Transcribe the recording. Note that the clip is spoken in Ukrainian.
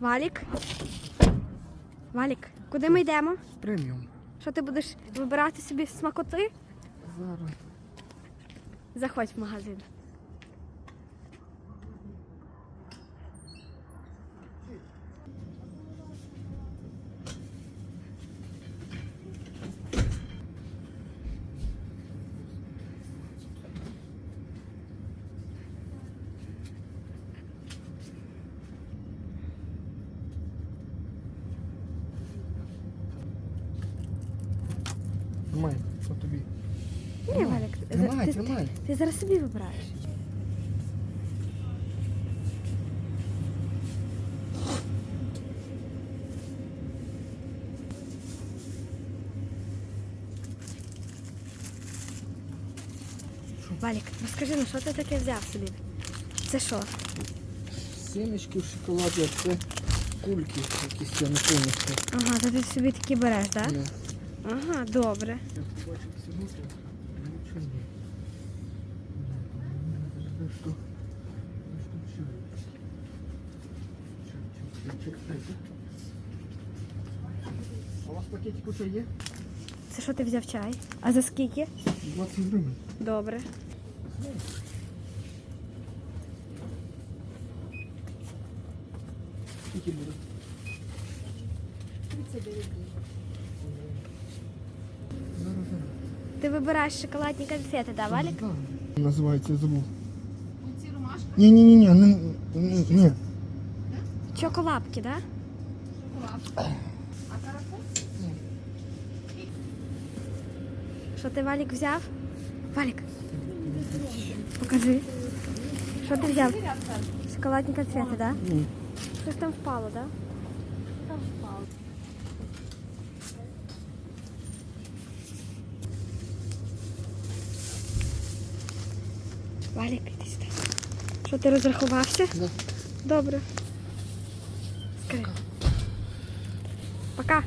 Валік? Валік, куди ми йдемо? Преміум. Що ти будеш вибирати собі смакоти? Зараз. Заходь в магазин. Тримай, що тобі. Ні, Валік, Тримай, ти, тримай. ти, ти зараз собі вибираєш. Валік, розкажи, ну що ти таке взяв собі? Це що? Сімечки в шоколаді, а це кульки якісь, я не повністю. Ага, то ти собі такі береш, так? Ну, Ага, добре. Побачив нічого ні. Ну, що? Ну, що. А у вас пакетик уже є? Це що ти взяв чай? А за скільки? 20 гривень. Добре. Скільки буде? Зараз, зараз. Ти вибираєш шоколадні конфети, да, Валік? Да. Називається, забув. Оці ромашка, Ні, ні, ні, ні, не, ні, ні. Чоколапки, да? шоколад. А карапуз? Що ти Валік взяв? Валік. Покажи. Що ти взяв? Шоколадні конфети, да? Ні. Щось там впало, да? Там впало. Валік, іди. Що ти розрахувався? Да. Добре. Скажи. Пока.